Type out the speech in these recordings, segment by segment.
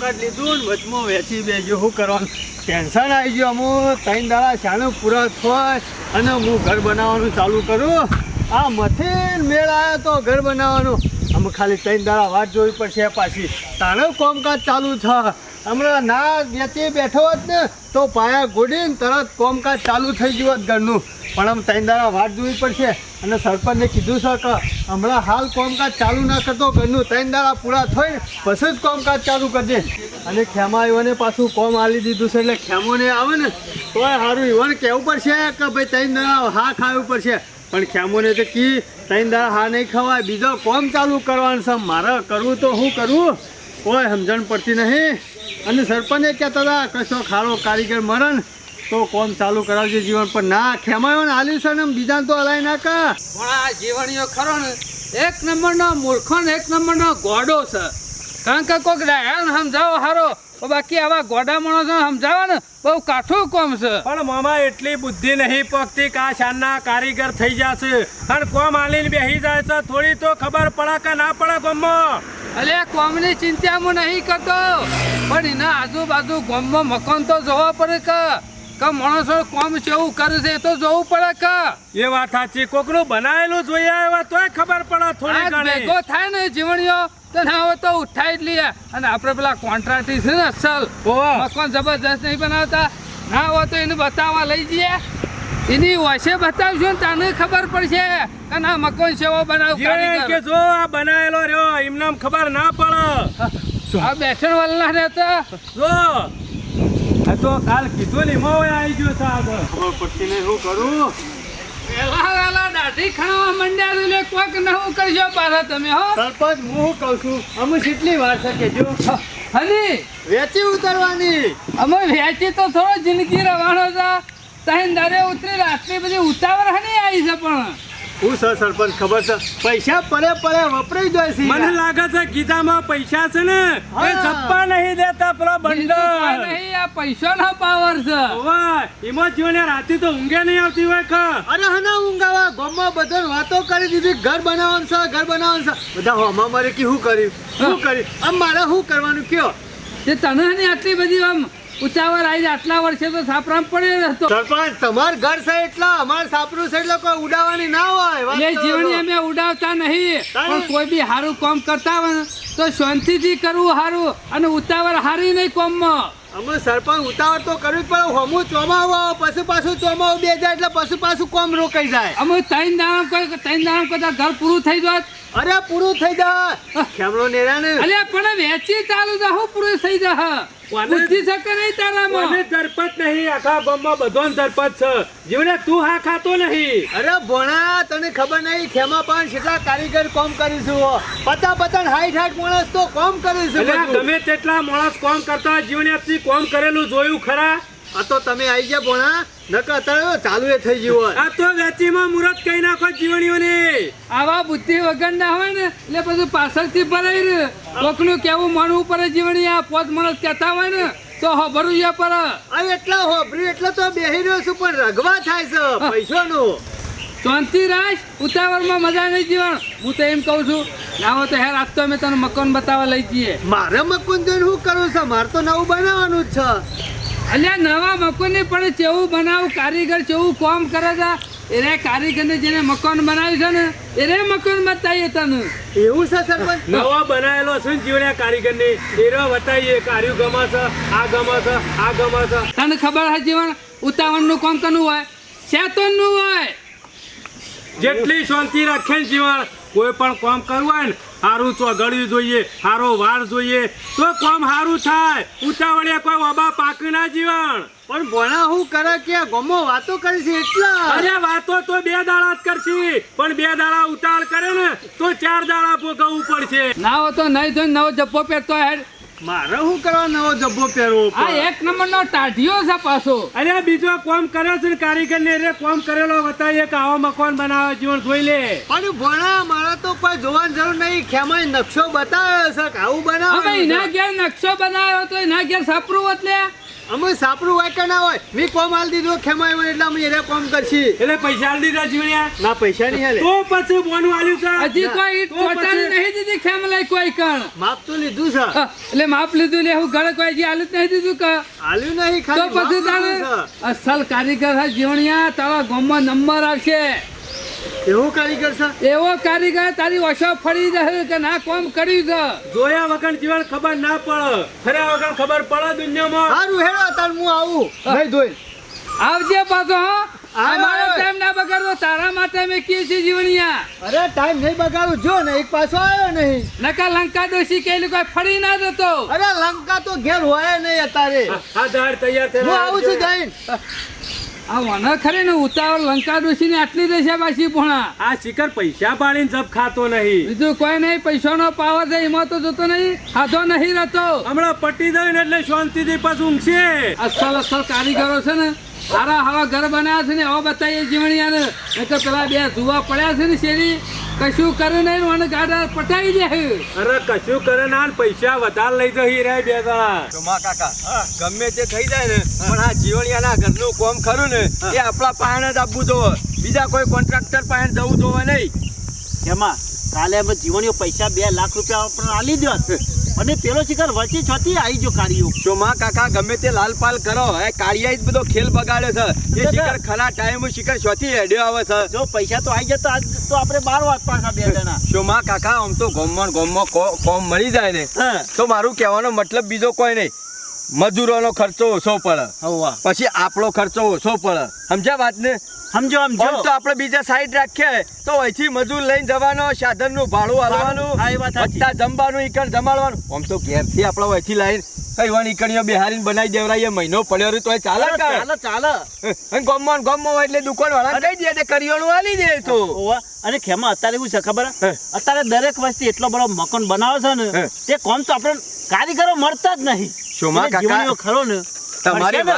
ઘર લીધું વચમાં વેચી બેજો શું કરવાનું? ટેન્શન આવી ગયું અમુક. ત્રણ દાડા શાણું પૂરા થાય અને હું ઘર બનાવવાનું ચાલુ કરું. આ મથી મેળ આવ્યો તો ઘર બનાવવાનું. અમે ખાલી ત્રણ દાડા વાત જોવી પડશે પાછી. તારે કોમકાજ ચાલુ થાય હમણાં ના વેચી બેઠો હોત ને તો પાયા ગોડીને તરત કોમકાજ ચાલુ થઈ ગયું હોત ઘરનું. પણ આમ ત્રણ દાડા વાટ જોવી પડશે. અને સરપંચને કીધું છે કે હમણાં હાલ કોમકાજ ચાલુ ના કરતો, ઘરનું ત્રણ દાડા પૂરા થઈ પછી જ કોમકાજ ચાલુ કરજે. અને ખેમા આવ્યોને પાછું કોમ આલી દીધું છે એટલે ખેમોને આવે ને, તોય સારું ઈવન કહેવું પડશે કે ભાઈ ત્રણ દાડા હા ખાવું પડશે. પણ ખેમોને તો કી, ત્રણ દાડા હા નહીં ખવાય. બીજો કોમ ચાલુ કરવાનું છે. મારે કરવું તો શું કરવું કોઈ સમજણ પડતી નહીં. અને સરપંચે કહેતા હતા, કશો ખારો કારીગર મરે ને તો કોમ ચાલુ કરાવજે જીવન પણ ના ખેમાયો ને આલ્યું છે ને બીજા તો હલાય ના કા પણ આ જીવણીઓ ખરો ને એક નંબરનો મૂર્ખો ને એક નંબરનો ગોડો છે. કારણ કે કોઈક ડાયાને સમજાવો હારો બાકી આવા ગોડા માણસો સમજાવો ને બહુ કાઠું કોમ છે. પણ મામા એટલી બુદ્ધિ નહીં પગતી કા શાનના કારીગર થઈ જશે. અને કોમ આલીને બેસી જાય છે થોડી તો ખબર પડે કે ના પડે ગમમાં. અલે કોમની ચિંતા હું નહીં કરતો. પણ એના આજુબાજુ ગામમાં મકાન તો જોવા પડે કે. કે માણસો કોમ કેવું કરે છે એ તો જોવું પડે કે. એ વાત સાચી. કોકનું બનાવેલું જોઈએ આવ્યા તોય ખબર પડે થોડી ઘણી. ભેગો થાય ને જીવણીઓ તો ના હવે તો ઉઠાઈ જ લઈએ. અને આપણે પેલા કોન્ટ્રાક્ટી છે ને અસલ. મકાન જબરજસ્ત નહીં બનાવતા. ના હોય તો એને બતાવવા લઈ જઈએ. એની વસે બતાવશું ને તને ખબર પડશે કે ના મકાન સેવો બનાવ કે જો આ બનાવેલો રહ્યો એમને ખબર ના પડે. આ બેઠણ વાલના રહેતા જો. તો કાલ કીધું ને મો આવી ગયો છે આગળ. ખબર શું કરું? પેલા વેલા દાઢી ખણાવા મંડ્યા તો લે કોક નવું કરજો પાછા તમે હો? સરપંચ હું કહું છું? અમે કેટલી વાર છે કેજો હની વેચી ઉતરવાની. અમે વેચી તો થોડો જિંદગી રવાનો છે. તહેન દરે ઉતરી રાત્રે બધી ઉતાવળ હની આવી છે પણ. હું સર સરપંચ ખબર છે? પૈસા પડે પડે વપરાઈ જાય છે. મને લાગે છે ગીતામાં પૈસા છે ને એ. છપ્પા નહીં દેતા પેલો બંડલ નહીં આ પૈસાનો પાવર છે. વાહ એમાં જીવને રાતે તો ઊંઘે નહીં આવતી હોય કે? અરે હના ઊંઘાવા ગામમાં બધા વાતો કરી દીધી ઘર બનાવવાનું છે ઘર બનાવવાનું છે. બધા હોમાં મારે કે શું કર્યું? શું કર્યું? આમ મારે શું કરવાનું? કયો? તે તને આટલી બધી આમ ઉતાવળ આવી છે, આટલા વર્ષે તો સાપરામ પડ્યો હતો. સરપંચ તમાર ઘર છે એટલા? અમારે સાપરું છે એટલે કોઈ ઉડાવવાની ના હોય. એ જીવણી અમે ઉડાવતા નહીં. પણ કોઈ બી સારું કામ કરતા હોય તો શાંતિથી કરવું સારું અને ઉતાવળ હારી નહીં કોમમાં. અમે સરપંચ ઉતાવળ તો કરવી પડે. હોમું ચોમાવું પશુ પછી ચોમાવું બે જાય એટલે પશુ પાછું કોમ રોકાઈ જાય. અમે ત્રણ દાણા કોઈ ત્રણ દાણા કદાચ ઘર પૂરું થઈ જાત. અરે પૂરું થઈ જાય ખેમલો નેરા ને અલ્યા પણ વેચી ચાલુ જા હું પૂરું થઈ જા? બુદ્ધિ શકે નહીં તારામાં? મને દરપત નહીં? આખા ગામમાં બધો દરપત છે. જીવને તું હા ખાતો નહીં. અરે ભોણા તને ખબર નહીં ખેમા પાન કેટલા કારીગર કોમ કરીશું પતા પતન હાઈટ હાઈટ માણસ તો કોમ કરીશું તમે ગમે તેટલા માણસ કોમ કરતા જીવને કોમ કરેલું જોયું ખરા? આ તો તમે આવી ગયા ભોણા નકર અત્યારે ચાલુ એ થઈ ગયું હોય. આ તો વેચીમાં મુરત કહી નાખો જીવણીઓને. આવા બુદ્ધિ વગર ના હોય ને એટલે બધું પાછળથી ભરાઈ રહ્યું કોકનું કેવું માનવું પડે જીવણી આ પોત માણસ કહેતા હોય ને તો હોભરું યા પર. આ એટલા હોભર્યું એટલે તો બેહી રહ્યો છું પણ રગવા થાય છે પૈસાનું. શાંતિ રાજ ઉતાવળમાં મજા નહીં જીવણ. હું તો એમ કહું છું લાવો તો હેર આજ તો અમે તને મકાન બતાવવા લઈ જઈએ. મારે મકાન જોઈને શું કરવું છે? મારે તો નવું બનાવવાનું જ છે. અલ્યા નવા મકાનની પણ કેવું બનાવું કારીગર કેવું કામ કરે છે? એને કારીગરને જેને મકાન બનાવ્યું છે ને એને મકાન બતાવીએ તને. એવું છે સરપંચ? નવા બનાવેલો છે ને જીવને કારીગરની. એરો બતાવીએ કાર્યું ગમે છે આ ગમે છે આ ગમે છે. તને ખબર છે જીવન ઉતાવળનું કોમ કનું હોય? શેતનનું હોય. જેટલી શાંતિ રાખે જીવન કોઈ પણ કામ કરવું હોય ને સારું ચોગડ્યું જોઈએ સારો વાર જોઈએ. તો કોમ સારું થાય. ઉતાવળિયા કોઈ બાબા પાક ના જીવન પણ ભણા હું કરે કે? ગમો વાતો કરી છે એટલા. અરે વાતો તો બે દાડા જ કરશી. પણ બે દાડા ઉતાળ કરે ને તો ચાર દાડા ભોગવવું પડશે. ના હોય તો નહીં તો નવો જપ્પો પહેરતો હેડ. મારે શું કરવા નવો જબ્બો પહેરવો આ? એક નંબરનો ટાઢિયો છે પાછો. અરે બીજો કોમ કર્યો છે ને કારીગર ને રે કોમ કરેલો હતા એક આવો મકાન બનાવે જીવન જોઈ લે. પણ ભણા મારે તો કોઈ જોવાની જરૂર નહીં. ખેમાય નકશો બતાવ્યો છે આવું બનાવવાનું એના ઘેર નકશો બનાવ્યો તો એના ઘેર સાપરું એટલે અમે સાપરું હોય કે ના હોય મેં કોમ હાલ દીધું ખેમાય હોય એટલે અમે એને કોમ કરશી. એટલે પૈસા હાલ દીધા જીવણ્યા? ના પૈસા નહીં હાલે તો પછી બોનું આલ્યું છે? હજી કોઈ તો નહીં દીધી ખેમ લઈ કોઈ કણ? માપ તો લીધું છે. એટલે માપ લીધું લે હું ઘરે કોઈ જ નહીં દીધું કે? હાલ્યું નહીં તો ખાલી તો પછી તારે અસલ કારીગર હા જીવણ્યા તારા ગામમાં નંબર આવશે. એવું કારીગર છે? એવો કારીગર તારી ઓછો ફરી જશે કે ના કોમ કર્યું છે? જોયા વગર જીવન ખબર ના પડે. ફર્યા વગર ખબર પડે દુનિયામાં. સારું હેડો તાર હું આવું. નહીં ધોઈ. આવજે પાછો અમારો ટાઈમ ના બગાડવો તારા માટે અમે કીએ છે જીવણિયા? અરે ટાઈમ નહીં બગાડું. જો ને એક પાછો આવ્યો નહીં. નકા લંકા દોશી કેલું કોઈ ફરી ના જતો. અરે લંકા તો ઘેર હોય નહીં અત્યારે. આ ધાર તૈયાર હું આવું છું જઈને. આ વના ખરી ને ઉતાવળ લંકા ડોસી ને આટલી દેશે પાછી ભણા આ શિખર પૈસા પાડીને જપ ખાતો નહીં. બીજું કોઈ નહીં પૈસાનો પાવર છે એમાં તો જતો નહીં ખાધો નહીં રહેતો. હમણાં પટી દઈ ને એટલે શાંતિથી પાછું ઊંઘશે. અસલ અસલ કારીગરો છે ને સારા હવા ઘર બનાવ્યા છે ને હવે બતાવીએ જીવણિયાને. નકર તો પેલા બે જુવા પડ્યા છે ને શેરી કશું કરે નહીં ને મને ગાડા પટાવી દે અરે કશું કરે ના પૈસા વધારે લઈ જઈ રહ્યા બે જણા. ચોમા કાકા ગમે તે થઈ જાય ને પણ આ જીવણિયાના ઘરનું કોમ ખરું ને એ આપણા પાસે જ આપવું જોવે. બીજા કોઈ કોન્ટ્રાક્ટર પાસે જવું જોવે નહીં. એમાં કાલે અમે જીવણીઓ પૈસા બે લાખ રૂપિયા આપણને આલી દો અને પેલો શિખર વચ્ચે છતી આવી જો ચોમા કાકા ગમે તે લાલપાલ કરો એ કાળિયા જ બધો ખેલ બગાડ્યો છે. એ શિકાર ખરા ટાઈમ શિખર શોથી હેડ્યો આવે છે. જો પૈસા તો આવી જતા આજ તો આપણે બાર વાત પાછા બે જણા. ચોમા કાકા આમ તો ગોમમાં ગોમમાં કોમ મળી જાય ને. તો મારું કહેવાનો મતલબ બીજો કોઈ નહીં. મજૂરોનો ખર્ચો ઓછો પડે. પછી આપણો ખર્ચો ઓછો પડે. સમજ્યા વાત ને? સમજો આમ સમજો તો આપણે બીજા સાઈડ રાખીએ. તો અહીંથી મજૂર લઈને જવાનો સાધનનું ભાડું હાલવાનું. વત્તા જમવાનું ઈકણ જમાડવાનું. આમ તો ઘેરથી આપણે અહીંથી લઈને કઈ વણ ઈકણીઓ બેહારીને બનાવી દેવરાઈએ મહિનો પડ્યો રહ્યો તોય ચાલે ચાલે ચાલે અને ગામમાં ને હોય એટલે દુકાન વાળા કઈ દે એટલે કરિયાણું આલી દે તો. અને ખેમા અત્યારે શું છે ખબર. અત્યારે દરેક વસ્તી એટલો બધો મકાન બનાવે છે ને. તે કોમ તો આપણે કારીગરો મળતા જ નહીં. શોમા કાકા, ખરો ને તમારી ને,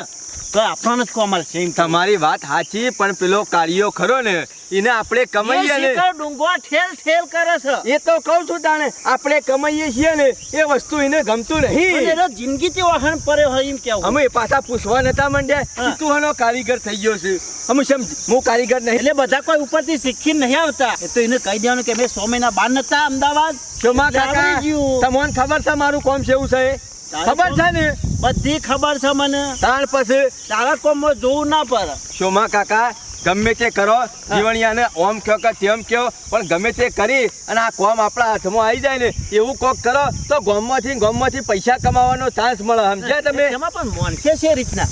તો આપણને જ તમારી વાત સાચી પણ પેલો કાર્યો ખરો ને એને આપણે કમાઈએ ને. ડુંગવા ઠેલ ઠેલ કરે છે. એ તો કહું છું તાણે આપણે કમાઈએ છીએ ને એ વસ્તુ એને ગમતું નહીં. એનો જિંદગીથી વહાણ પડે હોય એમ કેવું અમે પાછા પૂછવા નતા માંડ્યા તું એનો કારીગર થઈ ગયો છે. અમે સમ હું કારીગર નહીં. એટલે બધા કોઈ ઉપરથી શીખી નહીં આવતા. એ તો એને કહી દેવાનું કે મેં સો મહિના બાર નતા અમદાવાદ. કાકા તમને ખબર છે મારું કોમ છે એવું છે? ખબર છે ને? બધી ખબર છે મને. તાણ પછી તારા કોમમાં જોવું ના પડે. શોમા કાકા? ગમે તે કરો. જીવણિયાને ઓમ કયો કે તેમ કયો પણ ગમે તે કરી અને આ કોમ આપણા હાથમાં આવી જાય ને એવું કોક કરો તો ગામમાંથી ને ગામમાંથી પૈસા કમાવાનો ચાન્સ મળે સમજ્યા તમે? એમાં પણ મોનકે છે રીતના.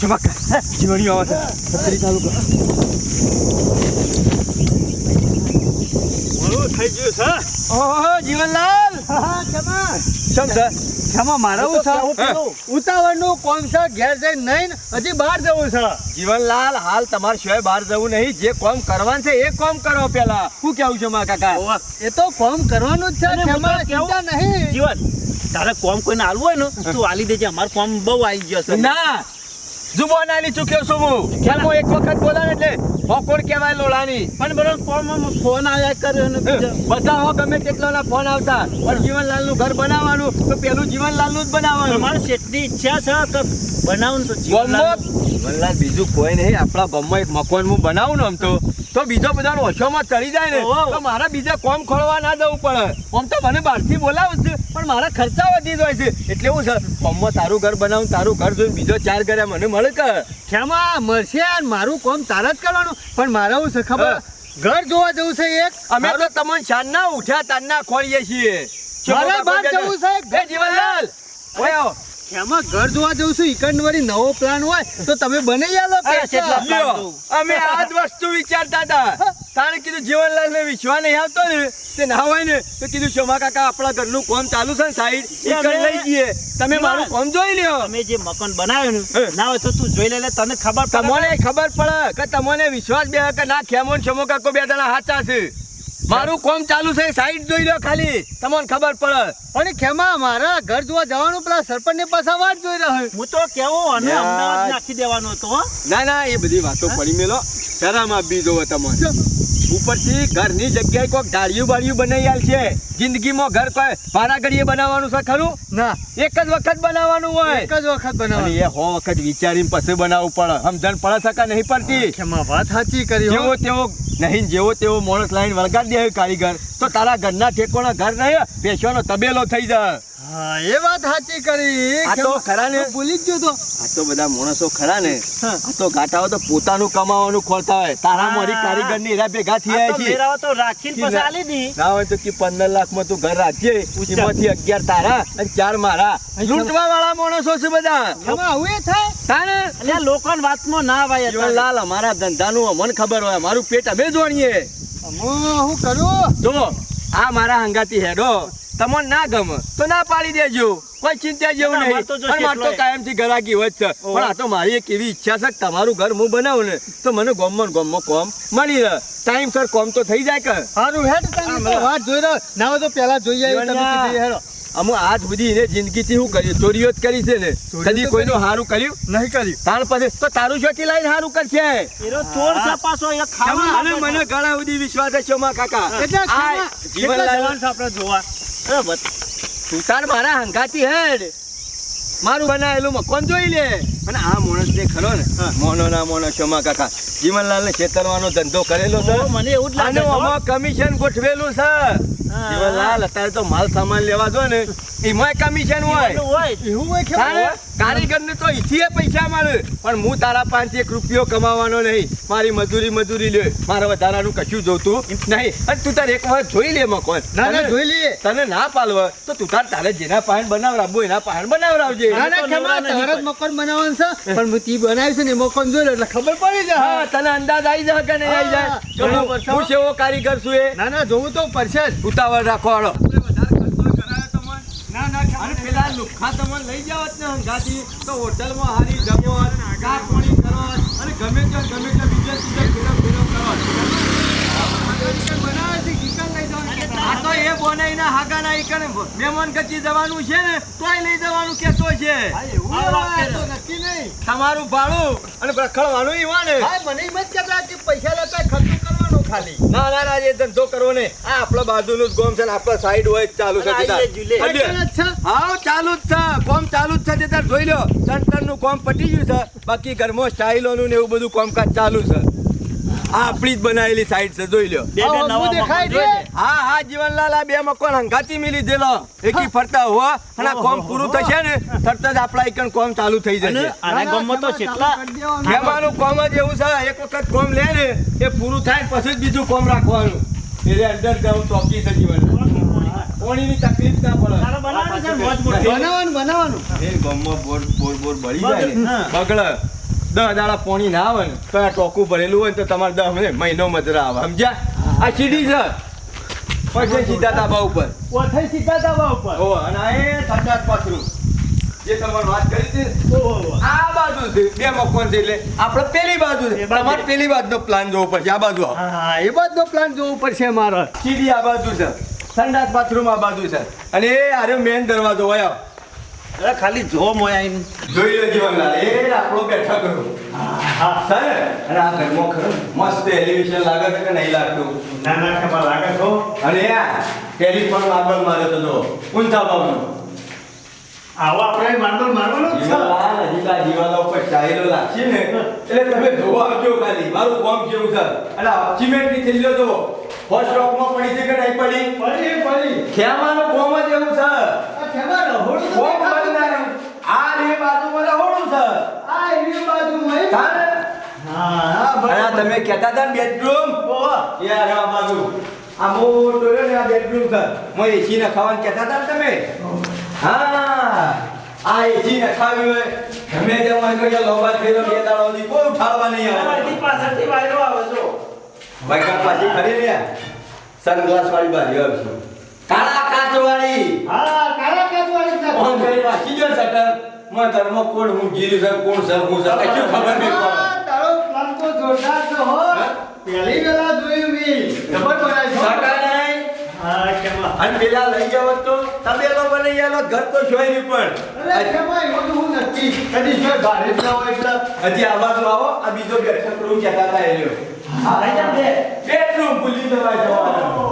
ચાલુ કરો. થઈ ગયું છે. ઓહો જીવનલાલ. હા ખેમા છે? ખેમા મારે હું તો એવું કહું છે પેલું. ઉતાવળનું કોમ છે ઘેર જઈને નહીં હજી બહાર જવું છે. જીવનલાલ હાલ તમારે સિવાય બહાર જવું નહીં. જે કોમ કરવાનું છે એ કોમ કરો પેલા. હું કેવું છે મારા કાકા. એ તો કોમ કરવાનું જ છે કેવું- નહીં. જીવન તારે કોમ કોઈને હાલવું હોય ને તું આલી દેજે. અમારું કોમ બહુ આવી ગયો છે. ના જુબાન આલી ચૂક્યો છું હું. હું એક વખત બોલાને એટલે હોકોડ કહેવાય લોલાની. પણ બરોબર કોમ ફોન આવ્યા કર્યો ને બધા હો ગમે તેટલાના ફોન આવતા. પણ જીવનલાલનું ઘર બનાવવાનું તો પેલું જીવનલાલનું જ બનાવવાનું. મારે શેઠની ઈચ્છા છે કે બનાવું તો જીવનલાલ જીવનલાલ બીજું કોઈ નહીં આપણા ગામમાં એક મકાન હું બનાવું ને આમ તો. તો બીજો બધાનો ઓછોમાં ચડી જાય ને. તો મારે બીજા કોમ ખોલવા ના જવું પડે. આમ તો મને બહારથી બોલાવું છે પણ મારા ખર્ચા વધી જાય છે. એટલે હું છે ગામમાં તારું ઘર બનાવું તારું ઘર જોઈને બીજો ચાર ઘરે મને મળે કે? ખેમા મળશે મારું કોમ તારા જ કરવાનું. પણ મારા હું ખબર? ઘર જોવા જવું છે એક. અમે તો તમને શાનના ઉઠ્યા તારના ખોલીએ છીએ. મારે બહાર જવું છે, એ જીવનલાલ ઓય આવો. ઘર જોવા જવું છું નવો પ્લાન હોય તો તમે બને. લ્યો, અમે આ જ વસ્તુ વિચારતા હતા. કીધું જીવનલાલ ને વિશ્વા નહીં આવતો ને તે ના હોય ને તો કીધું શોમા કાકા આપણા ઘરનું કોમ ચાલુ છે ને સાઈડ એ લઈ જઈએ તમે મારું કોમ જોઈ લ્યો. તમે જે મકાન બનાવ્યું ને ના હોય તો તું જોઈ લે તને ખબર પડે તમને ખબર પડે કે તમને વિશ્વાસ બે કે ના ખેમો ને શોમો કાકો બે જણા હાચા છે. મારું કોમ ચાલુ છે સાઈડ જોઈ લો ખાલી. તમને ખબર પડે. પણ ખેમા મારા ઘર જોવા જવાનું પેલા સરપંચ ને પાસે વાત જોઈ રહ્યો હું તો કેવો અને નાખી દેવાનો હતો ના ના એ બધી વાતો પડી મેલો. શરમ આપી તમને. ઉપરથી ઘરની જગ્યાએ કોઈક ડાળિયું બાળિયું બનાવી આલ છે. જિંદગીમાં ઘર કોઈ ભાડા બનાવવાનું છે ખરું? ના. એક જ વખત બનાવવાનું હોય. એક જ વખત બનાવવાનું. એ હો વખત વિચારીને પછી બનાવવું પડે. સમજણ પડે છે નહીં પડતી? ખેમા વાત સાચી કરી જેવો તેવો નહીં જેવો તેવો માણસ લાઈન વળગાડી દે કારીગર તો તારા ઘરના ઠેકોના ઘર નહીં પેશવાનો તબેલો થઈ જાય. હા એ વાત સાચી કરી. આ તો ખરા ને? ભૂલી જ ગયો તો. આ તો બધા માણસો ખરા ને. આ તો ગાટાઓ તો પોતાનું કમાવાનું ખોલતા હોય. તારા મારી કારીગરની એરા ભેગા થઈ થયા છે. મેરાવો તો રાખીને પસાલી દી. ના હોય તો કે પંદર લાખમાં તું ઘર રાખજે. એમાંથી અગિયાર તારા અને 4 મારા. લૂંટવા વાળા માણસો છે બધા. ખેમા આવું એ થાય? તાને એટલે લોકોન વાતમાં ના ભાઈ. જીવનલાલ અમારા ધંધાનું અમને ખબર હોય. અમારું પેટ અમે જોણીએ. હું કરું? જો આ મારા હંગાતી હેડો. તમને ના ગમે તો ના પાડી દેજો. કોઈ ચિંતા જેવું નહીં. અને મારે તો. કાયમથી ગરાગી હોય છે. પણ આ તો મારી એક એવી ઈચ્છા છે કે તમારું ઘર હું બનાવું ને તો મને ગોમમાં ગોમમાં કોમ મળી રહે. ટાઈમ સર કોમ તો થઈ જાય કે? સારું હેડ વાત જોઈ રહ્યો ના હોય તો પેલા જોઈ જાય તમે હેડો. અમુ આજ સુધી એને જિંદગીથી શું કર્યું? ચોરીઓ જ કરી છે ને. કદી કોઈનું કરી. સારું કર્યું? નહીં કર્યું તાર પછી તો તારું શોથી લઈને સારું કરશે. એનો ચોર છે એ ખાવા મને મને ઘણા સુધી વિશ્વાસ છે કાકા. એટલે જવાન આપણે જોવા. તું તાર મારા હંગાતી હેડ. મારું બનાવેલું મકાન જોઈ લે. અને આ માણસ જે ખરો ને મોનો ના મોનો શોમા કાકા જીવનલાલ ને છેતરવાનો ધંધો કરેલો છે? મને એવું જ લાગે આમાં કમિશન ગોઠવેલું છે. જીવનલાલ અત્યારે તો માલ સામાન લેવા જો ને એમાં કમિશન હોય. એવું હોય ખેમા તારે કારીગરને તો ઈથી પૈસા મળે. પણ હું તારા પાંચ એક રૂપિયો કમાવાનો નહીં. મારી મજૂરી મજૂરી લે. મારે વધારાનું કશું જોતું નહીં. અને તું તારે એક વાર જોઈ લે મકોન. ના ના જોઈ લઈએ. તને ના પાલવ તો તું તાર તારે જેના પાન બનાવરાવવું એના પાન બનાવરાવજે ના ના મકાન બનાવવાનું છે પણ હું તી બનાવી છે ને એમાં જોઈ એટલે ખબર પડી જાય. હા તને અંદાજ આવી જાય કે નહીં આવી જાય? હા, તો હું- સેવો કારીગર છું એ. ના ના જોવું તો પડશે જ. ઉતાવળ રાખો હાલો. અને પેલા તમને લઈ જાવ જ ને હંગાથી. તો હોટલમાં હારી જમો ચા પાણી કરો અને ગમે ત્યાં ગમે ત્યાં બીજા બીજા ફેરવ ફેરવ કરો આ તો એ બોનાઈના હાગાના ઈકણ મહેમાન ગતિ જવાનું છે ને તોય લઈ જવાનું કેતો છે. એવું હોય, તો નક્કી નહીં. તમારું ભાડું અને રખડવાનું ઈવા ને મને એમ જ કહેતા કે પૈસા લેતા ખર્ચો કરવાનો ખાલી. ના ના ના એ ધંધો કરવો ને આ આપણા બાજુનું જ ગોમ છે ને આપણા સાઈડ હોય ચાલુ છે હા ચાલુ જ છે? કોમ ચાલુ જ છે. તે તાર જોઈ લો તનનું કોમ પટી ગયું છે. બાકી ઘરમાં સ્ટાઇલોનું ને એવું બધું કોમકાજ ચાલુ છે. આ આપણી જ બનાવેલી સાઈડ છે જોઈ લો બે બે નવા દેખાય છે. હા હા જીવનલાલ આ બે મકાન હંગાતી મિલી દેલો એકી ફરતા હો અને કોમ પૂરું થશે ને તરત જ આપણા એકન કોમ ચાલુ થઈ જશે. આના ગામમાં તો કેટલા મહેમાનો કોમ જ એવું છે એક વખત કોમ લે ને એ પૂરું થાય પછી જ બીજું કોમ રાખવાનું. એટલે અંડરગ્રાઉન્ડ ચોકી છે જીવન કોણીની તકલીફ ના પડે. બનાવવાનું બનાવવાનું એ ગામમાં બોર બોર બોર બળી જાય. બગડે. દસ દાડા પાણી ના આવે ને તો આ ટોકું ભરેલું હોય ને તો તમારે દસ મહિને મજરા આવે સમજ્યા? આ સીડી છે પછી સીધા ધાબા ઉપર. પછી સીધા ધાબા ઉપર. ઓ અને આ એ ઠંડા પાથરું. જે તમારે વાત કરી હતી. આ બાજુ છે બે મકાન છે એટલે આપણે પેલી બાજુ છે. તમારે પેલી બાજુનો પ્લાન જોવો પડશે આ બાજુ હા એ બધો પ્લાન જોવું પડશે મારે સીડી આ બાજુ છે. સંડાસ બાથરૂમ આ બાજુ છે. અને એ આર્યો મેન દરવાજો હોય. અરે ખાલી જો મોય. જોઈ લો જીવનલાલ એ આપણો બેઠા કરો સર અને આ ઘરમાં ખરો મસ્ત એલિવેશન લાગે છે કે નહીં લાગતું? અને આ ટેલિફોન માર્બલ માર્યો તો જો ઊંચા ભાવનો. આવો આપણે માર્બલ મારવાનો છે લાલ તો આ દિવાલો ઉપર ચાલેલો લાગશે ને. એટલે તમે જોવા આવજો ખાલી. મારું કામ કેવું છે અને આ સિમેન્ટની થેલીઓ જો ફર્સ્ટ સ્ટોકમાં પડી છે કે નહીં પડી? પડી પડી. ખેમાનો કામ જ એવું છે આ ખેમા રહોડું તો કોમ દેખાતું બનાવ્યું. આ રે બાજુમાં રહોડું છે આ એની મને તારે? હા હા તમે કહેતા હતા ને બેડરૂમ યાર આ બાજુ આ મોટો ને આ બેડરૂમ છે મોય એસી નખાવાનું કહેતા હતા તમે? હા. આ એસી નખાવી હોય ગમે તે મન તો કે લોબા થયેલો બે દાડો સુધી કોઈ ઉઠાડવા નહીં આવે. અમારથી પાછળથી વાયરો આવે જો. ભાઈ કાં પાછી ખરી લે સનગ્લાસ વાળી બારી આવશે કાળા કાચ વાળી. હા કાળા કાચવાળી છે. ઓન કરી વાંચી ગયો સટર મન ધર્મ કોણ હું ગીરી સર કોણ સર હું સર કશું ખબર નહીં પડે. તારો પ્લાન તો જોરદાર છે હો. પહેલી વેલા જોયું મી ખબર પડાય છે. સટા નહીં હા ખેમા અને પેલા લઈ જાવ તો તબેલો બની ગયેલો ઘર તો જોઈ નહીં અરે પણ તો હું હજી આ બાજુ આવો આ બીજો બેઠક રૂમ કહેતા હતા એ. બેડરૂમ ભૂલી જવાય જવાનું હો.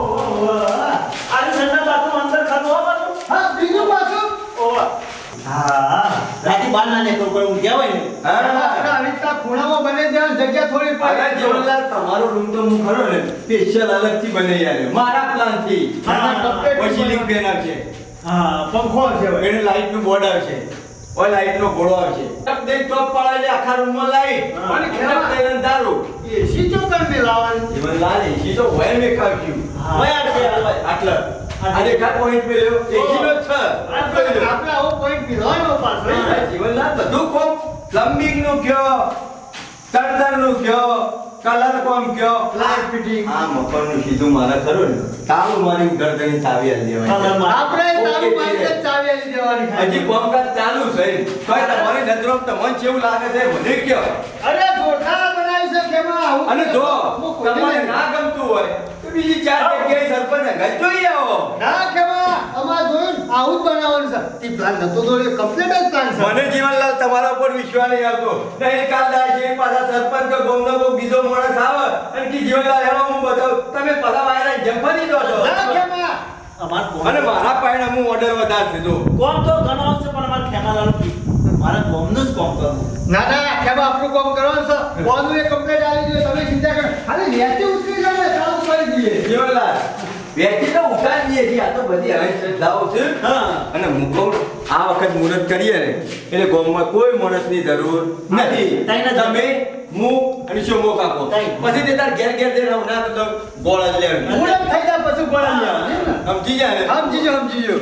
હા. હા રાતે બાર ના ને તો કોઈ ઊંઘ્યા હોય ને? આવી રીતના ખૂણામાં બને ત્યાં જગ્યા થોડી પડે. જીવનલાલ તમારો રૂમ તો હું ખરો ને સ્પેશિયલ અલગથી બને યાર મારા પ્લાનથી. complete સીલિંગ ફેન આવશે હા પંખો આવશે એને લાઈટનું બોર્ડ આવશે. ઓય લાઈટ નો ઘોડો આવશે. ટપ દે ટોપ પાડે છે આખા રૂમમાં લાઈટ અને ખેરાપ દઈને દારૂ એસી તો તમને લાવવાની? જીવનલાલ એસી તો હોય મે હા. હોય આટલે. આટલે આ કા પોઈન્ટ મેલ્યો એસી નો છ. આપણે આવો point પીધોય પાછો. જીવનલાલ બધું કોમ પ્લમ્બિંગનું કયો તડતરનું કયો કલર કોમ કયો? લાઈટ ફિટિંગ આ મકાનનું સીધું મારે ખરું ને. તાળું મારી ગરદની ચાવી આલી દેવાની. આપણે તાળું મારી ચાવી આલી દેવાની. હજી કોમકાજ ચાલુ છે. કોઈ તમારી નજરો તમને કેવું લાગે છે. મને કયો? અરે બનાવ્યું છે કેમાં આવું અને જો તમારે ના ગમતું હોય તો બીજી ચાર જગ્યાએ સરપંચ ઘર જોઈ આવો. ના કેમાં અમાર જોયું આવું જ બનાવવાનું છે. તે પ્લાન નતો દોડ્યો કમ્પ્લીટ જ પ્લાન છે. મને જીવનલાલ તમારા ઉપર વિશ્વાસ નહીં આવતો. નહીં કાલ દાય છે પાછા સરપંચ કે ગોમનો કોઈ બીજો માણસ આવે અને કે જીવનલાલ હું બતાવું. તમે પાછા વાયરા જમવાની દો છો ના કેમાં અમાર કોમ- અને મારા પાયણે હું ઓર્ડર વધારે જો. કોમ તો ઘણો આવશે પણ અમારે ખેમાલાનું કી. કોમનું જ કોમ કરવું. ના ના કેમાં આપણું કામ કરવાનું છે. કોનું એ કમ્પ્લેટ આવી ગયું તમે ચિંતા કરો. અરે વ્યાજે ઉતરી જાવ ને ચાલુ કરી દઈએ. જીવનલાલ વ્યક્તિ તો ઉતારીએ છીએ આ તો બધી હવે શ્રદ્ધાઓ છે. હા. અને મુકમ આ વખત મુહૂર્ત કરીએ ને એટલે ગામમાં કોઈ માણસની જરૂર નથી. તઈને જ. તમે હું અને શોમો કાકો. પછી તે તાર ઘેર ઘેર જઈને ના તો ગોળ જ લેવી મૂળમ થઈ જાય પછી ગોળા લેવાની, ને? સમજી જાય સમજી જો સમજી જો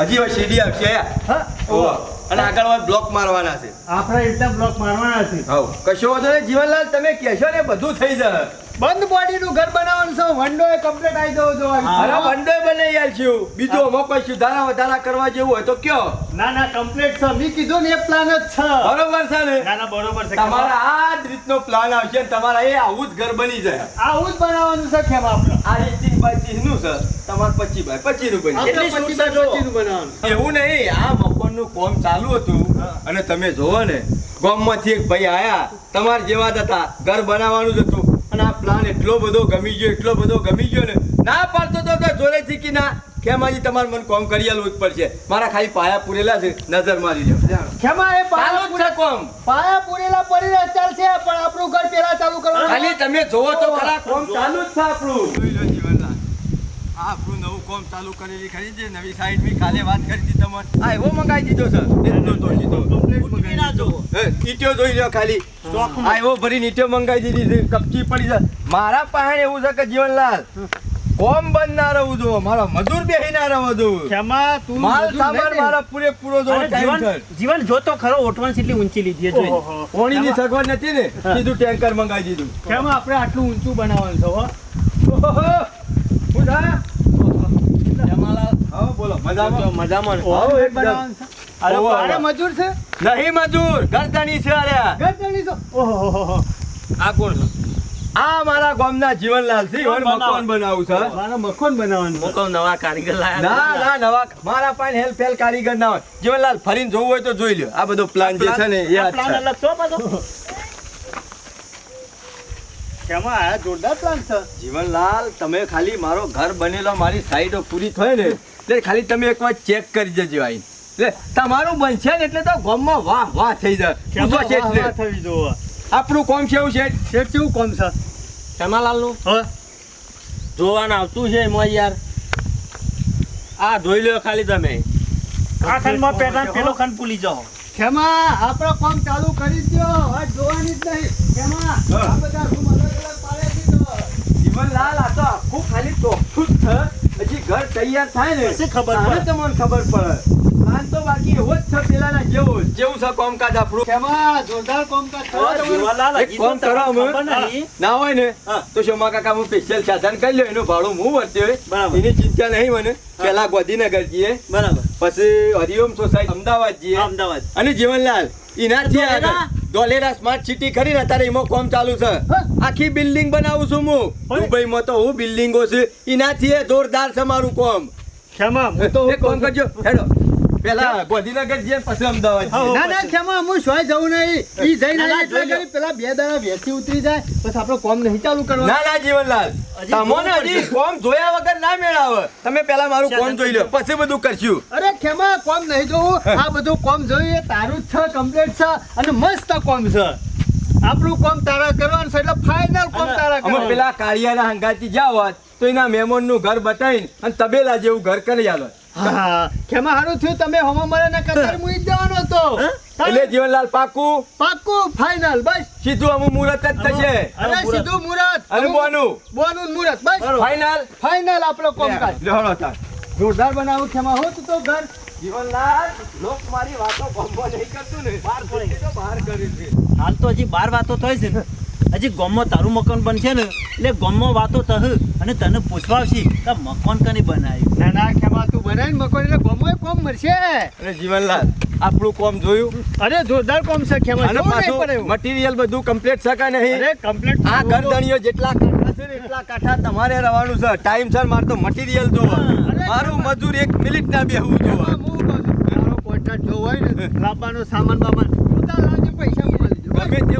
હજી હવે સીડી આવશે હા. ઓહો. અને આગળ હવે બ્લોક મારવાના છે. આપણે એટલા બ્લોક મારવાના છે. હવ. કશો વાંધો નહીં. જીવનલાલ તમે કહેશો ને બધું થઈ જશે. બંધ બોડીનું ઘર બનાવવાનું છે. વંડો એ કમ્પ્લીટ આવી જવો જો અરે વંડો બનાવી આલશું. બીજો આમાં કોઈ સુધારા વધારા કરવા જેવું હોય તો કયો? ના ના કમ્પ્લીટ છે. મેં કીધું ને એ પ્લાન જ છે. બરોબર છે ને? ના ના બરોબર છે. તમારા આ જ રીતનો પ્લાન આવશે તમારા એ આવું જ ઘર બની જાય. આવું જ બનાવવાનું છે કેમ આપણે? આ રીતથી બાય ત્રીસનું છે. તમારે પચીસ બાય પચીસનું બની એટલે પચીસ છે. પચીસનું બનાવવાનું. એવું નહીં. આ મકાનનું કોમ ચાલુ હતું અને તમે જોવો ને ગામમાંથી એક ભાઈ આયા તમારા જેવા જ હતા ઘર બનાવવાનું જ હતું. અને આ પ્લાન એટલો બધો ગમી ગયો એટલો બધો ગમી ગયો ને ના પાડતો તો તો જોરેથી કે ના. ખેમાજી તમારે મને કોમ કરી આલવું જ પડશે? મારા ખાલી પાયા પૂરેલા છે નજર મારી લ્યો. ખેમા એ પાયા જ કોમ કામ. પાયા પૂરેલા પડી રહ્યા ચાલશે પણ આપણું ઘર પેલા ચાલુ કરવાનું ખાલી તમે જોવો તો ખરા કોમ ચાલુ જ છે આપણું જોઈ લો જીવનલાલ આ આપણું નવું કામ ચાલુ કરેલી ખરી છે નવી સાઈડ બી કાલે વાત કરી હતી તમારે. હા એવો મંગાવી દીધો છે. એટલો તો સીધો. ઉઠી ના જોવો. હે, ઈંટો જોઈ લો ખાલી. આ એવો ભરીને ઈંટો મંગાવી દીધી છે. કપચી પડી છે. મારા પાસે એવું છે કે જીવનલાલ કોમ બંધ ના રહેવું જો. મારા મજૂર બેહી ના રહેવો જો કેમાં તું માલ સામાન નહીં ને? મારા જો. અરે જીવન જોતો ખરો ઓઠવણ કેટલી ઊંચી લીધી છે જોઈ ઓહો. પોણીની સગવડ નથી ને? સીધું ટેન્કર મંગાવી દીધું. કેમાં આપણે આટલું ઊંચું બનાવવાનું છે હો? હા, બોલો મજામાં? મજામાં અરે. મજૂર છે? નહીં મજૂર છે અરે. ઓહો આ કોણ આ મારા ગામના જીવનલાલ છે. મકાન બનાવું? છે. મારા બનાવવાનું. નવા કારીગર ના ના નવા મારા પાસે હેલ્પ ફેલ કારીગર ના હોય. જીવનલાલ ફરીને જોવું હોય તો જોઈ લ્યો. આ બધો પ્લાન જે છે ને એ પ્લાન અલગ છો પાછો. કેમાં આ જોરદાર પ્લાન છે. જીવનલાલ તમે ખાલી મારો ઘર બનેલો મારી સાઈડો પૂરી થાય ને એટલે ખાલી તમે એકવાર ચેક કરી જજો આઈ. એટલે તમારું બનશે ને એટલે તો ગામમાં વાહ વાહ થઈ જાય. વાહ વાહ. આપણું કોમ છે એવું છે? શેઠ કેવું કોમ છે? શ્યામાલાલનું હા. જોવાનું આવતું છે એમાં યાર. આ જોઈ લો ખાલી તમે. આ ખંડમાં પેટા પેલો ખંડ ભૂલી જાઓ. ખેમા આપણો કામ ચાલુ કરી દ્યો. હવે જોવાની જ નહીં. ખેમા આ બધા રૂમ અલગ અલગ પાડી દીધો જીવનલાલ આ તો આખું ખાલી ચોખ્ખું જ છે. હજી ઘર તૈયાર થાય ને પછી ખબર પડે. તમને ખબર પડે. પ્લાન તો બાકી એવો જ છે પેલાના જેવો જેવું છે કોમકાજ આપણું? કેમાં જોરદાર કોમકાજ એક કામ કરો અમે. ના હોય ને તો શોમા કાકા હું સ્પેશિયલ સાધન કરી લ્યો એનું ભાડું હું વર્ત્યો બરાબર. એની ચિંતા નહીં મને. પેલા ગોધીનગર જઈએ બરાબર. પછી હરિઓમ સોસાયટી અમદાવાદ જઈએ અમદાવાદ. અને જીવનલાલ. એનાથી? આગળ. ધોલેરા સ્માર્ટ સિટી ખરી ને અત્યારે એમાં કોમ ચાલુ છે. આખી બિલ્ડિંગ બનાવું છું હું. દુબઈમાં તો હું બિલ્ડિંગો છે. એનાથી એ જોરદાર છે મારું કોમ. ક્ષમા હું તો હું કામ કરજો. હેડો. પેલા ગોધીનગર જઈએ પછી અમદાવાદ ના ના ખેમા હું સોય જવું નહીં. ઈ જઈને એટલે પેલા બે દાડા વેચી ઉતરી જાય પછી આપણો કોમ નહીં ચાલુ કરવા ના ના જીવનલાલ. તમોને હજી કોમ જોયા વગર ના મેળાવે. તમે પેલા મારું કોમ જોઈ લો. પછી બધું કરશું. અરે ખેમા કોમ નહીં જોવું? આ બધું કોમ જોયું તારું જ છે કમ્પ્લીટ છે અને મસ્ત કોમ છે. આપણું કોમ તારા કરવાનું છે એટલે ફાઇનલ કોમ તારા અમે કરવાનું. પેલા કાળિયાના હંગાથી જાવ તો એના મહેમાનનું ઘર બતાવીને અને તબેલા જેવું ઘર કરી આલો હા ખેમા હારું થયું? તમે હોમો મળે ને કતાર મુઈ જવાનો હતો. એટલે જીવનલાલ પાકું? પાક્કું ફાઇનલ બસ. સીધું અમુ મુરત જ થશે. અરે સીધું મુરત અને બોનું. બોનું મુરત બસ. ફાઇનલ ફાઇનલ આપણો કોમ કાજ લેવડો તાર. જોરદાર બનાવું કેમાં હોત તો ઘર. જીવનલાલ લોક મારી વાતો ગમવા નહીં કરતું ને. બહાર કરી તો બહાર કરી છે. હાલ તો હજી બાર વાતો થઈ છે ને. હજી ગામમાં તારું મકાન બનશે ને એટલે ગામમાં વાતો થશે અને તને પૂછવાવશી કે મકાન કની બનાવ્યું. ના ના ખેમા તું બનાવીને મકાન એટલે ગમો કોમ મળશે. અને જીવનલાલ આપણું કોમ જોયું? અરે જોરદાર કોમ છે ખેમા અને પાછું એવું. બધું કમ્પ્લીટ છે કે નહીં? અરે કમ્પ્લીટ આ ગરદણીઓ જેટલા કાંઠા છે એટલા કાંઠા તમારે રહેવાનું છે. ટાઈમ સર મારે તો મટીરિયલ જોવો. મારું મજૂર એક મિનિટ ના બેહવું જોવો. કોન્ટ્રાક્ટ જોવો હોય ને લાવવાનો સામાન બામાન તું પૈસા ગમે જીવનલાલ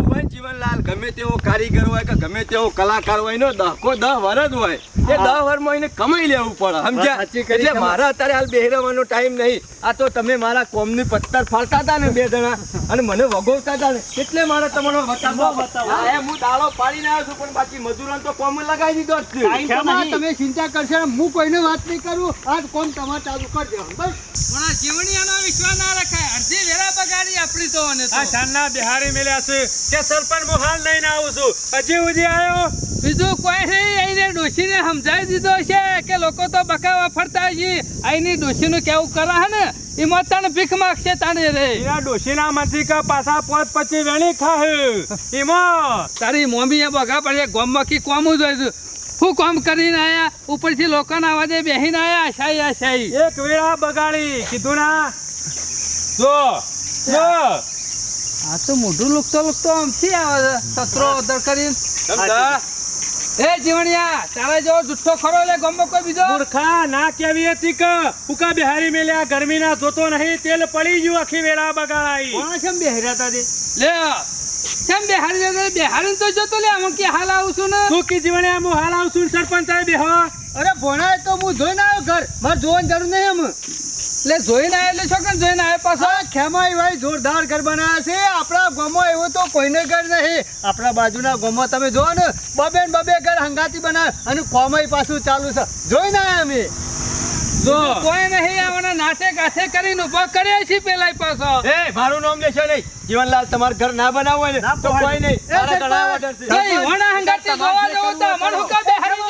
ગમે તેવો કારીગર હોય કે ગમે તેવો કલાકાર હોય ને દહકો દહ વર હોય. એ દહ વરમાં એને કમાઈ લેવું પડે. સમજ્યા? એટલે મારા અત્યારે હાલ બેહરવાનો ટાઈમ નહીં. આ તો તમે મારા કોમની પત્તર ફાળતા હતા ને બે જણા. અને મને વગોવતા હતા ને. એટલે મારે તમારો બતાવો હા, હું દાળો પાડીને આવ્યો છું પણ બાકી મજૂરોને તો કોમ લગાવી દીધો જ છે. તમે ચિંતા કરશો હું કોઈને વાત નહીં કરું. આ કોમ તમારે ચાલુ કરજો. બસ. પણ આ જીવણીયાનો વિશ્વાસ ના રખાય. અડધી વેરા બગાડી આપણી તો અને આ સાંજના બિહારી મેળ્યા છે કે સરપંચ હું હાલ લઈને આવું છું. હજી સુધી આવ્યો બીજું કોઈ નહીં. આઈને ડોશીને સમજાવી દીધો છે કે લોકો તો બકાવા ફરતા છે. અહીંની ડોશીનું કેવું કરે હે ને? એમાં તને ભીખ માગશે તાણે રે. એના ડોશીના માંથી કા પાછા પોત પછી વેણી ખાહે. એમાં? તારી મમ્મી એ બગા પડે ગોમમાં કી કોમ જ હોય હું કોમ કરીને આયા? ઉપરથી લોકોના અવાજે બેહીને આયા શાહી શાહી એક વેળા બગાડી. કીધું ના? જો જો. આ તો મોઢું લુકતો લુકતો આમથી આવે છે. સત્રો અદર કરીને. સમજા? એ જીવણિયા તારા જેવો જુઠ્ઠો ખરો એટલે ગમો કોઈ બીજો? મૂર્ખા ના કેવી હતી કે? ઉકા બિહારી મેલ્યા ગરમીના જોતો નહીં તેલ પડી ગયું આખી વેળા બગાડાઈ. કોણ કેમ બેહર્યા તા દે લે કેમ બેહારી દે બેહારી તો જોતો લે હું કે હાલ આવું છું ને? તું કે જીવણિયા હું હાલ આવું છું સરપંચ સાહેબ બેહો. અરે ભોણા તો હું જોઈને આવ્યો ઘર. મારે જોવાની જરૂર નહીં એમ. લે જોઈને આયા એટલે છોકરા જોઈને આયા પાછા? ખેમાઈ ભાઈ જોરદાર ઘર બનાવ્યા છે. આપણા ગામમાં એવો તો કોઈને ઘર નહીં. આપણા બાજુના ગામમાં તમે જોવો ને બબે ને બબે ઘર હંગાતી બનાવે અને કોમાઈ પાછું ચાલુ છે. જોઈને આવ્યા અમે. જો. કોઈ નહીં આવવાના નાટે કરીને ઊભો કરીએ છે પેલા પાછો. એ મારું નામ લેશો નહીં. જીવનલાલ તમારે ઘર ના બનાવવું હોય ને તો કોઈ નહીં. મારા ઘણા order છે. હંગાતી જોવા જવો તો મન હુકા બેહારી જોતો કાન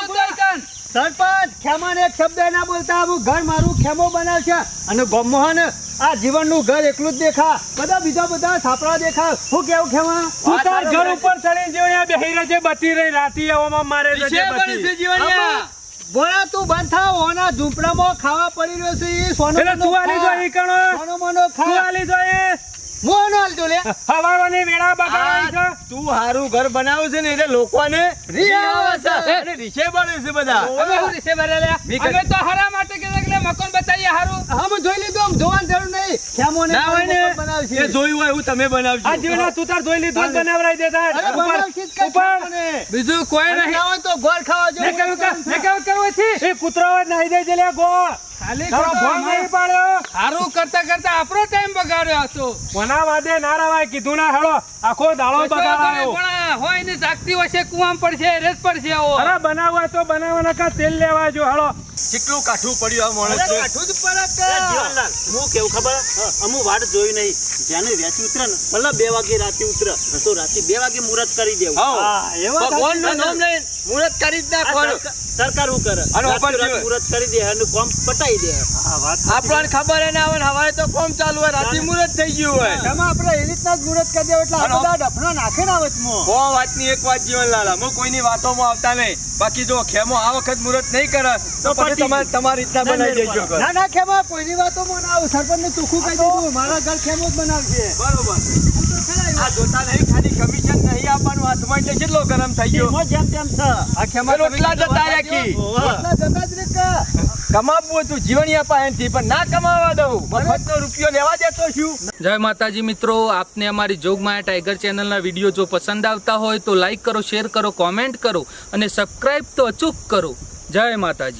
સરપંચ ખેમાને એક શબ્દ ના બોલતા આવું ઘર મારું ખેમો બનાવ છે. અને ગામમાં આ જીવનનું ઘર એકલું જ દેખા બધા બીજા બધા છાપરા દેખા હું કેવું ખેમા? તું તાર ઘર ઉપર ચડી જેવો અહીંયા બેહી રહેજે બતી રહી રાતી આવવામાં મારે છે બતી. જીવણિયા ભોળા તું બંધ થા ઓના ઝૂંપડામાં ખાવા પડી રહ્યો છે એ સોનો તું આલી જો ઈ કણો. સોનો મોનો ખાવા આલી જો એ મોનો હાલજો લે. હવાવાને વેળા બગાડાય છે. તું હારું ઘર બનાવું છે ને એટલે લોકોને રી છે. અને રીશે બળે છે બધા. અમે હું રીશે ભરેલા લે? અમે તો હરા માટે કે એટલે મકાન બતાઈએ હારું. હમ જોઈ લીધું આમ જોવાન જરૂર નહીં. ખેમોને ના હોય ને એ જોયું હોય હું તમે આ બનાવજો જીવના તું તાર જોઈ લીધું ને બનાવરાઈ દેતા અરે ઉપર જ ઉપર. બીજું કોઈ નહીં. ના હોય તો ગોળ ખાવા મેં જવું કહ્યું કે મેં કહ્યું કેવું છે એ કૂતરો નાઈ નાહી દે લે ગોળ. હારું કરતા કરતા આપણો ટાઈમ બગાડ્યો હતો. કોના વાદે ના રવાય કીધું ના હેડો આખો દાડો બગાડાયો. પણ હોય ને જાગતી હોય કુવામ પડશે રેત પડશે આવો. અરે બનાવવા તો બનાવવાના કા તેલ લેવા જો હેડો કેટલું કાઠું પડ્યું આ માણસ અરે કાઠું જ પડે હું કેવું ખબર? અમુ વાટ જોઈ નહીં. જ્યાંનું વેચી ઉતરે ને ભલે બે વાગે રાતે ઉતરે તો રાતે બે વાગે મુહૂર્ત કરી દેવું. હા. એવા ભગવાનનું નામ લઈને મુહૂર્ત કરી જ નાખવાનું. સરકાર- હું શું કરે? અને રાતે ઉપર રાતે જીવન. મુહૂર્ત કરી દે અને કોમ પટાઈ દે. આપણને ખબર ના ને હવારે તો કોમ ચાલુ હોય રાતે મુહૂર્ત થઈ ગયું હોય. તમે આપણે એ રીતના જ મુહૂર્ત કરી દેવું એટલે આ બધા ડફણા નાખે ને વચમાં. સો વાતની એક વાત જીવનલાલ અમે કોઈની વાતોમાં આવતા નહીં. બાકી જો ખેમો આ વખત મુહૂર્ત નહીં કરે તો પછી તમારે તમારી રીતના બનાવી દેજો. ના. ના ખેમા કોઈની વાતોમાં ના આવું. સરપંચને તુખું કહી દીધું. મારા ઘર ખેમો જ બનાવશે. બરોબર. આ જોતા નહીં ખાલી કમિશન નહીં આપવાનું હાથમાં એટલે કેટલો ગરમ થઈ ગયો? જેમ તેમ છે. આ રોટલા જતા રાખી. રોટલા જતા જ રે કમાવવું હતું જીવણિયા પાસેથી પણ ના કમાવા દઉં. મફતનો રૂપિયો લેવા દેતો છું. જય માતાજી મિત્રો આપને અમારી જોગમાયા ટાઈગર ચેનલના વીડિયો જો પસંદ આવતા હોય તો લાઈક કરો શેર કરો કોમેન્ટ કરો અને સબસ્ક્રાઈબ તો અચૂક કરો. જય માતાજી.